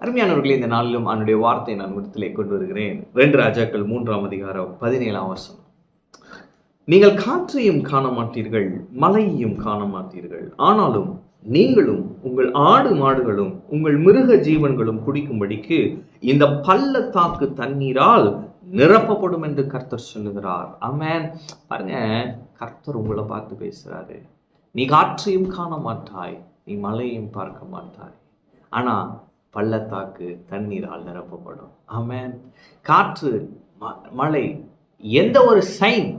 அருமையானவர்களே இந்த நாளிலும் அவனுடைய வார்த்தை நான் இடத்திலே கொண்டு வருகிறேன். ரெண்டு ராஜாக்கள் மூன்றாம் அதிகாரம் பதினேழாம் வருஷம் நீங்கள் காற்றையும் காண மாட்டீர்கள் மலையையும் காண மாட்டீர்கள் ஆனாலும் நீங்களும் உங்கள் ஆடு மாடுகளும் உங்கள் மிருக ஜீவன்களும் குடிக்கும்படிக்கு இந்த பள்ளத்தாக்கு தண்ணீரால் நிரப்பப்படும் என்று கர்த்தர் சொல்லுகிறார். அமேன் பாருங்க கர்த்தர் உங்களை பார்த்து பேசுறாரு. நீ காற்றையும் காண மாட்டாய் நீ மலையையும் பார்க்க மாட்டாய். ஆனா பள்ளத்தாக்கு தண்ணீரால் நிரப்பப்படும். ஆமென். காற்று ம- மழை எந்த ஒரு சைன்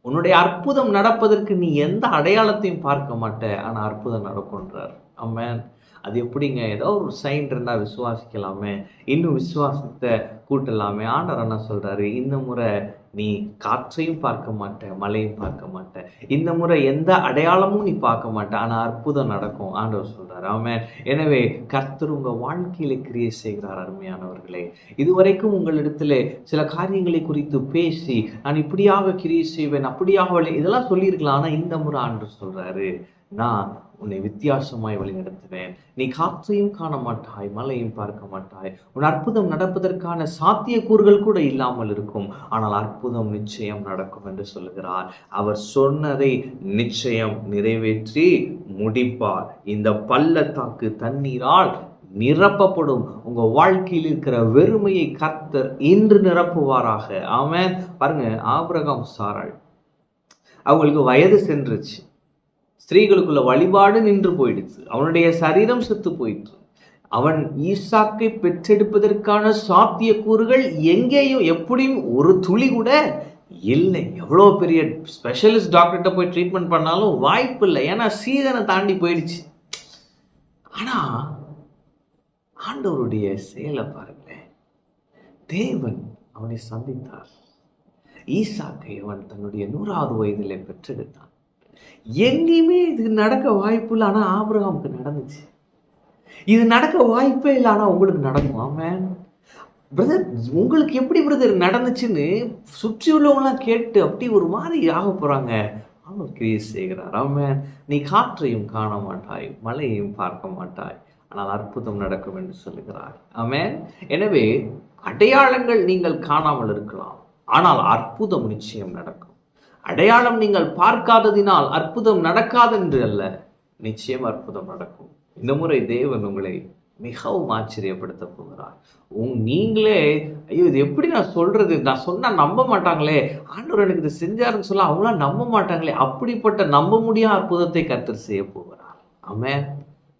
உன்னுடைய அற்புதம் நடப்பதற்கு நீ எந்த அடையாளத்தையும் பார்க்க மாட்ட ஆனால் அற்புதம் நடக்கும்ன்றார். ஆமென். அது எப்படிங்க? ஏதோ ஒரு சைன் இருந்தால் விசுவாசிக்கலாமே இன்னும் விசுவாசத்தை கூட்டலாமே. ஆண்டர் என்ன சொல்கிறாரு இந்த முறை நீ காற்றையும் பார்க்க மாட்ட மழையும் பார்க்க மாட்ட. இந்த முறை எந்த அடையாளமும் நீ பார்க்க மாட்ட. ஆனால் அற்புதம் நடக்கும். ஆண்டவர் சொல்றாரு. ஆமென். எனவே கர்த்தர் உங்க வாழ்க்கையில கிரியை செய்கிறார் அருமையானவர்களே. இதுவரைக்கும் உங்களிடத்துல சில காரியங்களை குறித்து பேசி நான் இப்படியாக கிரியை செய்வேன் அப்படியாக இதெல்லாம் சொல்லியிருக்கலாம். ஆனால் இந்த முறை ஆண்டு சொல்றாரு நான் உன்னை வித்தியாசமாய் வழிநடத்துவேன். நீ காற்றையும் காண மாட்டாய் மலையும் பார்க்க மாட்டாய் உன் அற்புதம் நடப்பதற்கான சாத்தியக்கூறுகள் கூட இல்லாமல் இருக்கும். ஆனால் அற்புதம் நிச்சயம் நடக்கும் என்று சொல்லுகிறார். அவர் சொன்னதை நிச்சயம் நிறைவேற்றி முடிப்பார். இந்த பள்ளத்தாக்கு தண்ணீரால் நிரப்பப்படும். உங்க வாழ்க்கையில் இருக்கிற வெறுமையை கர்த்தர் இன்று நிரப்புவாராக. ஆமென். பாருங்க ஆபிரகாம் சாராள். அவங்களுக்கு வயது சென்றுச்சு. ஸ்திரீகளுக்குள்ள வழிபாடு நின்று போயிடுச்சு. அவனுடைய சரீரம் செத்து போயிற்று. அவன் ஈசாக்கை பெற்றெடுப்பதற்கான சாத்தியக்கூறுகள் எங்கேயும் எப்படியும் ஒரு துளி கூட இல்லை. எவ்வளோ பெரிய ஸ்பெஷலிஸ்ட் டாக்டர்கிட்ட போய் ட்ரீட்மெண்ட் பண்ணாலும் வாய்ப்பு இல்லை. ஏன்னா சீதனை தாண்டி போயிடுச்சு. ஆனா ஆண்டவருடைய செயலை பாருங்களேன். தேவன் அவனை சந்தித்தார். ஈசாக்கை அவன் தன்னுடைய நூறாவது வயதிலே பெற்றெடுத்தான். எங்கேயுமே இது நடக்க வாய்ப்பு இல்லை. ஆனால் ஆபிரகாமுக்கு நடந்துச்சு. இது நடக்க வாய்ப்பே இல்லை. ஆனால் உங்களுக்கு நடக்கும் ஆமேன் பிரதர் உங்களுக்கு எப்படி பிரதர் நடந்துச்சுன்னு சுற்றி உள்ளவங்களாம் கேட்டு அப்படி ஒரு மாதிரி ஆக போகிறாங்க அவர் கிரியை செய்கிறார் ஆமேன் நீ காற்றையும் காண மாட்டாய் மழையையும் பார்க்க மாட்டாய். ஆனால் அற்புதம் நடக்கும் என்று சொல்லுகிறார். ஆமென் எனவே அடையாளங்கள் நீங்கள் காணாமல் இருக்கலாம். ஆனால் அற்புதம் நிச்சயம் நடக்கும். அடையாளம் நீங்கள் பார்க்காததினால் அற்புதம் நடக்காதென்று அல்ல. நிச்சயம் அற்புதம் நடக்கும். இந்த முறை தேவன் உங்களை மிகவும் ஆச்சரியப்படுத்த போகிறார். உங் நீங்களே ஐயோ இது எப்படி நான் சொல்றது? நான் சொன்னா நம்ப மாட்டாங்களே. ஆண்டவர் எனக்கு இது செஞ்சாருன்னு சொல்ல அவங்களாம் நம்ப மாட்டாங்களே. அப்படிப்பட்ட நம்ப முடியாத அற்புதத்தை கர்த்தர் செய்ய போகிறார். ஆமே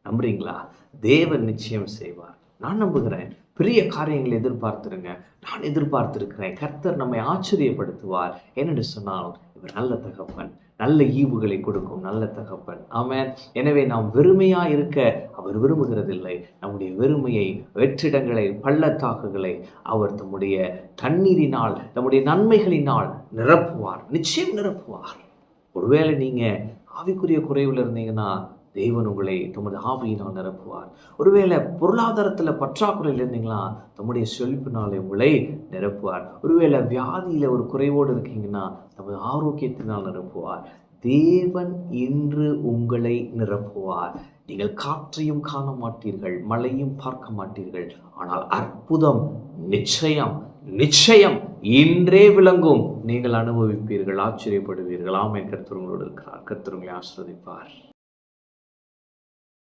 நம்புறீங்களா? தேவன் நிச்சயம் செய்வார். நான் நம்புகிறேன். பெரிய காரியங்களை எதிர்பார்த்துருங்க. நான் எதிர்பார்த்துருக்கிறேன். கர்த்தர் நம்மை ஆச்சரியப்படுத்துவார். என்னென்று சொன்னால் இவர் நல்ல தகப்பன். நல்ல ஈவுகளை கொடுக்கும் நல்ல தகப்பன். ஆமாம் எனவே நாம் வெறுமையாக இருக்க அவர் விரும்புகிறதில்லை. நம்முடைய வெறுமையை வெற்றிடங்களை பள்ளத்தாக்குகளை அவர் தம்முடைய தண்ணீரினால் நம்முடைய நன்மைகளினால் நிரப்புவார். நிச்சயம் நிரப்புவார். ஒருவேளை நீங்கள் ஆவிக்குரிய குறைவில் இருந்தீங்கன்னா தேவன் உங்களை தமது ஆவியினால் நிரப்புவார். ஒருவேளை பொருளாதாரத்தில் பற்றாக்குறையில் இருந்தீங்களா? தம்முடைய செழிப்பினாலே உங்களை நிரப்புவார். ஒருவேளை வியாதியில் ஒரு குறைவோடு இருக்கீங்கன்னா தமது ஆரோக்கியத்தினால் நிரப்புவார். தேவன் இன்று உங்களை நிரப்புவார். நீங்கள் காற்றையும் காண மாட்டீர்கள் மழையும் பார்க்க மாட்டீர்கள். ஆனால் அற்புதம் நிச்சயம் நிச்சயம் இன்றே விளங்கும். நீங்கள் அனுபவிப்பீர்கள் ஆச்சரியப்படுவீர்கள். ஆமை கருத்துருங்களோடு இருக்கிறார். கருத்துருங்களை ஆஸ்ரதிப்பார்